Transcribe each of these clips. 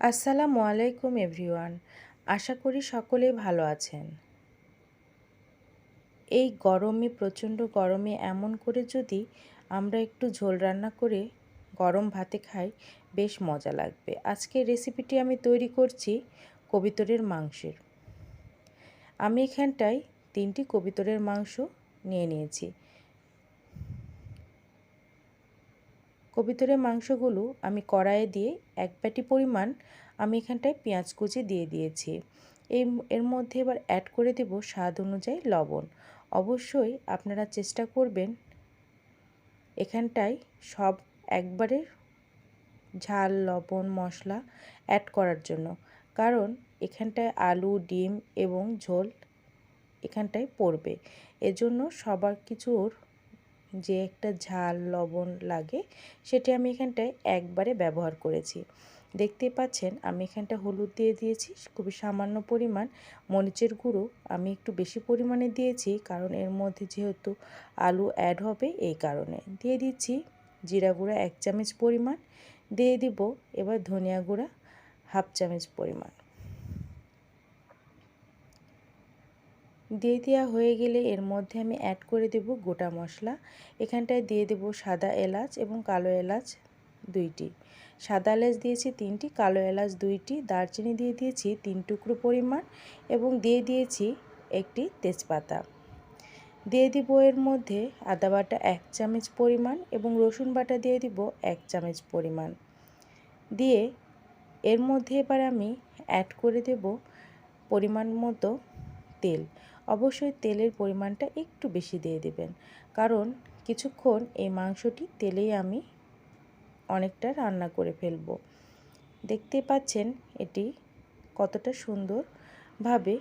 আসসালামু আলাইকুম, এভরিওয়ান। আশা করি সকলেই ভালো আছেন। এই গরমে, প্রচণ্ড গরমে এমন করে যদি আমরা একটু ঝোল রান্না করে গরম ভাতে খাই, বেশ মজা লাগবে। আজকের রেসিপিটি আমি তৈরি করছি কবিতরের মাংসের। আমি এখানটায় তিনটি কবিতরের মাংস নিয়ে নিয়েছি। কবিতরের মাংসগুলো আমি কড়াইয়ে দিয়ে এক প্যাটি পরিমাণ আমি এখানটায় পেঁয়াজ কুচি দিয়ে দিয়েছি। এই এর মধ্যে এবার অ্যাড করে দেব স্বাদ অনুযায়ী লবণ। অবশ্যই আপনারা চেষ্টা করবেন এখানটায় সব একবারে ঝাল, লবণ, মশলা অ্যাড করার জন্য। কারণ এখানটায় আলু, ডিম এবং ঝোল এখানটায় পড়বে। এজন্য সবার কিছুর যে একটা ঝাল, লবণ লাগে, সেটি আমি এখানটায় একবারে ব্যবহার করেছি। দেখতে পাচ্ছেন, আমি এখানটা হলুদ দিয়ে দিয়েছি, খুবই সামান্য পরিমাণ। মরিচের গুঁড়ো আমি একটু বেশি পরিমাণে দিয়েছি, কারণ এর মধ্যে যেহেতু আলু অ্যাড হবে, এই কারণে। দিয়ে দিচ্ছি জিরা গুঁড়া এক চামচ পরিমাণ। দিয়ে দিব এবার ধনিয়া গুঁড়া হাফ চামচ পরিমাণ। দিয়ে দেওয়া হয়ে গেলে এর মধ্যে আমি অ্যাড করে দেব গোটা মশলা। এখানটায় দিয়ে দেব সাদা এলাচ এবং কালো এলাচ দুইটি। সাদা এলাচ দিয়েছি তিনটি, কালো এলাচ দুইটি, দারচিনি দিয়ে দিয়েছি তিন টুকরো পরিমাণ এবং দিয়ে দিয়েছি একটি তেজপাতা। দিয়ে দিব এর মধ্যে আদা বাটা এক চামচ পরিমাণ এবং রসুন বাটা দিয়ে দিব এক চামচ পরিমাণ। দিয়ে এর মধ্যে এবার আমি অ্যাড করে দেব পরিমাণ মতো তেল। অবশ্যই তেলের পরিমাণটা একটু বেশি দিয়ে দেবেন। কারণ কিছুক্ষণ এই মাংসটি তেলেই আমি অনেকটা রান্না করে ফেলব। দেখতে পাচ্ছেন এটি কতটা সুন্দরভাবে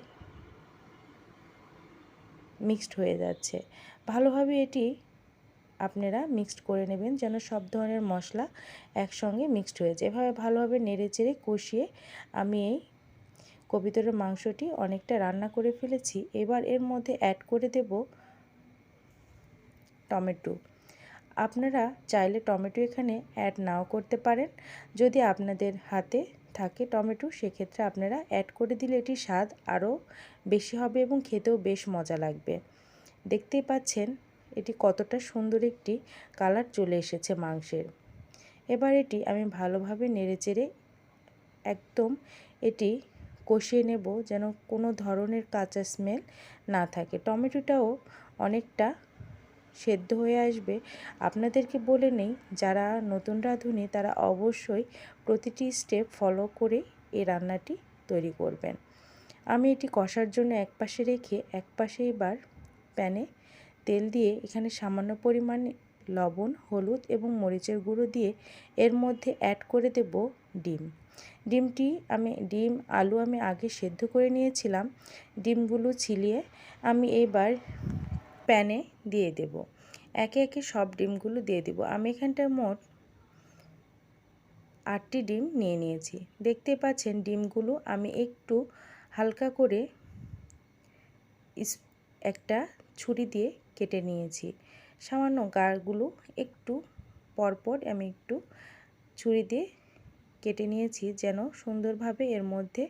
মিক্সড হয়ে যাচ্ছে। ভালোভাবে এটি আপনারা মিক্সড করে নেবেন যেন সব ধরনের মশলা একসঙ্গে মিক্সড হয়ে যায়। এভাবে ভালোভাবে নেড়ে চেড়ে কষিয়ে আমি এই কবিতরের মাংসটি অনেকটা রান্না করে ফেলেছি, এবার এর মধ্যে অ্যাড করে দেব টমেটো। আপনারা চাইলে টমেটো এখানে অ্যাড নাও করতে পারেন। যদি আপনাদের হাতে থাকে টমেটো, সেক্ষেত্রে আপনারা অ্যাড করে দিলে এটি স্বাদ আরও বেশি হবে এবং খেতেও বেশ মজা লাগবে। দেখতেই পাচ্ছেন, এটি কতটা সুন্দর একটি কালার চলে এসেছে মাংসের। এবার এটি আমি ভালোভাবে নেড়েচেড়ে একদম এটি কষিয়ে নেব যেন কোনো ধরনের কাঁচা স্মেল না থাকে। টমেটোটাও অনেকটা সেদ্ধ হয়ে আসবে। আপনাদেরকে বলে নেই, যারা নতুন রাঁধুনি তারা অবশ্যই প্রতিটি স্টেপ ফলো করে এই রান্নাটি তৈরি করবেন। আমি এটি কষার জন্য এক পাশে রেখে এক পাশে এবার প্যানে তেল দিয়ে এখানে সামান্য পরিমাণ লবণ, হলুদ এবং মরিচের গুঁড়ো দিয়ে এর মধ্যে অ্যাড করে দেব ডিম। ডিমটি আমি, ডিম, আলু আমি আগে সেদ্ধ করে নিয়েছিলাম। ডিমগুলো ছিলিয়ে আমি এবার প্যানে দিয়ে দেব। একে একে সব ডিমগুলো দিয়ে দেব। আমি এখানটায় মোট আটটি ডিম নিয়ে নিয়েছি। দেখতে পাচ্ছেন ডিমগুলো আমি একটু হালকা করে একটা ছুরি দিয়ে কেটে নিয়েছি। সামান্য গাড়গুলো একটু পরপর আমি একটু ছুরি দিয়ে কেটে নিয়েছি যেন সুন্দরভাবে এর মধ্যে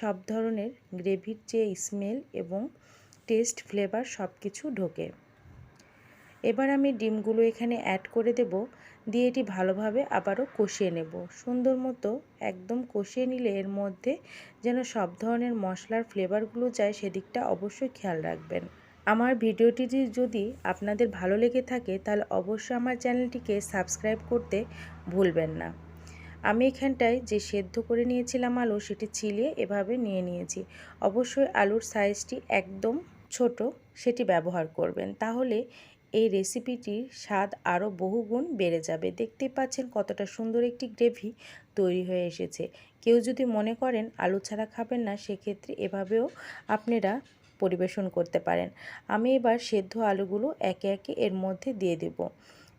সব ধরনের গ্রেভির যে স্মেল এবং টেস্ট ফ্লেভার সব কিছু ঢোকে। এবার আমি ডিমগুলো এখানে অ্যাড করে দেব, দিয়ে এটি ভালোভাবে আবারও কষিয়ে নেব। সুন্দর মতো একদম কষিয়ে নিলে এর মধ্যে যেন সব ধরনের মশলার ফ্লেভারগুলো যায় সেদিকটা অবশ্যই খেয়াল রাখবেন। আমার ভিডিওটি যদি আপনাদের ভালো লেগে থাকে, তাহলে অবশ্যই আমার চ্যানেলটিকে সাবস্ক্রাইব করতে ভুলবেন না। আমি এখানটায় যে সেদ্ধ করে নিয়েছিলাম আলু, সেটি ছিলিয়ে এভাবে নিয়ে নিয়েছি। অবশ্যই আলুর সাইজটি একদম ছোট, সেটি ব্যবহার করবেন। তাহলে এই রেসিপিটির স্বাদ আরও বহুগুণ বেড়ে যাবে। দেখতেই পাচ্ছেন কতটা সুন্দর একটি গ্রেভি তৈরি হয়ে এসেছে। কেউ যদি মনে করেন আলু ছাড়া খাবেন না, সেক্ষেত্রে এভাবেও আপনারা পরিবেশন করতে পারেন। আমি এবার সেদ্ধ আলুগুলো একে একে এর মধ্যে দিয়ে দেব।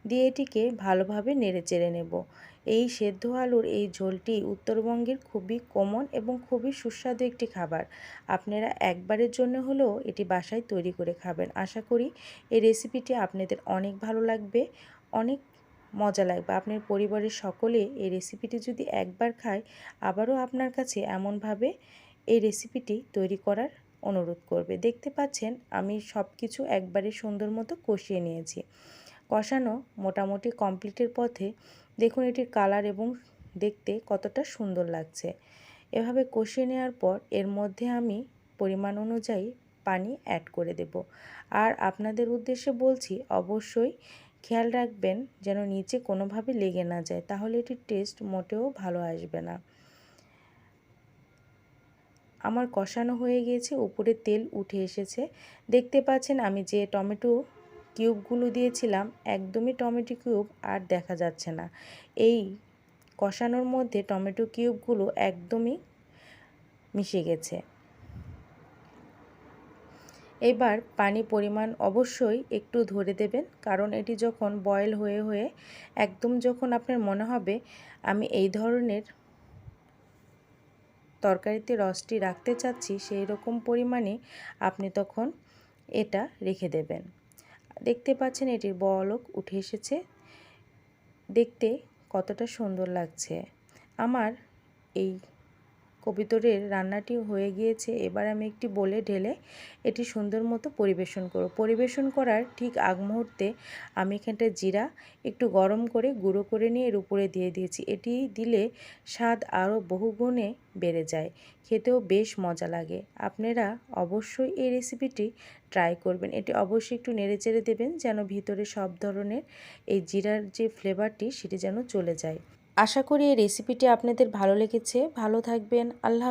দিয়ে এটিকে ভালোভাবে নেড়ে চেড়ে নেব। এই সেদ্ধ আলুর এই ঝোলটি উত্তরবঙ্গের খুবই কমন এবং খুবই সুস্বাদু একটি খাবার। আপনারা একবারের জন্য হলেও এটি বাসায় তৈরি করে খাবেন। আশা করি এই রেসিপিটি আপনাদের অনেক ভালো লাগবে, অনেক মজা লাগবে। আপনার পরিবারের সকলে এই রেসিপিটি যদি একবার খায়, আবারও আপনার কাছে এমনভাবে এই রেসিপিটি তৈরি করার অনুরোধ করবে। দেখতে পাচ্ছেন, আমি সব কিছু একবারে সুন্দর মতো কষিয়ে নিয়েছি। কষানো মোটামুটি কমপ্লিটের পথে দেখুন এটির কালার এবং দেখতে কতটা সুন্দর লাগছে। এভাবে কষিয়ে নেওয়ার পর এর মধ্যে আমি পরিমাণ অনুযায়ী পানি অ্যাড করে দেব। আর আপনাদের উদ্দেশ্যে বলছি, অবশ্যই খেয়াল রাখবেন যেন নিচে কোনোভাবে লেগে না যায়, তাহলে এটির টেস্ট মোটেও ভালো আসবে না। আমার কষানো হয়ে গিয়েছে, উপরে তেল উঠে এসেছে। দেখতে পাচ্ছেন আমি যে টমেটো কিউবগুলো দিয়েছিলাম, একদমই টমেটো কিউব আর দেখা যাচ্ছে না। এই কষানোর মধ্যে টমেটো কিউবগুলো একদমই মিশে গেছে। এবার পানি পরিমাণ অবশ্যই একটু ধরে দেবেন, কারণ এটি যখন বয়েল হয়ে হয়ে একদম যখন আপনার মনে হবে, আমি এই ধরনের তরকারিতে রসটি রাখতে চাচ্ছি, সেই রকম পরিমাণে আপনি তখন এটা রেখে দেবেন। দেখতে পাচ্ছেন এটির বলক উঠে এসেছে। দেখতে কতটা সুন্দর লাগছে। আমার এই কবিতরের রান্নাটি হয়ে গিয়েছে। এবার আমি একটি বলে ঢেলে এটি সুন্দর মতো পরিবেশন করব। পরিবেশন করার ঠিক আগ মুহূর্তে আমি এখানটা জিরা একটু গরম করে গুঁড়ো করে নিয়ে এর উপরে দিয়ে দিয়েছি। এটি দিলে স্বাদ আরও বহুগুণে বেড়ে যায়। খেতেও বেশ মজা লাগে। আপনারা অবশ্যই এই রেসিপিটি ট্রাই করবেন। এটি অবশ্যই একটু নেড়ে চেড়ে দেবেন যেন ভিতরে সব ধরনের এই জিরার যে ফ্লেভারটি সেটি যেন চলে যায়। আশা করি এই রেসিপিটি আপনাদের ভালো লেগেছে। ভালো থাকবেন। আল্লাহ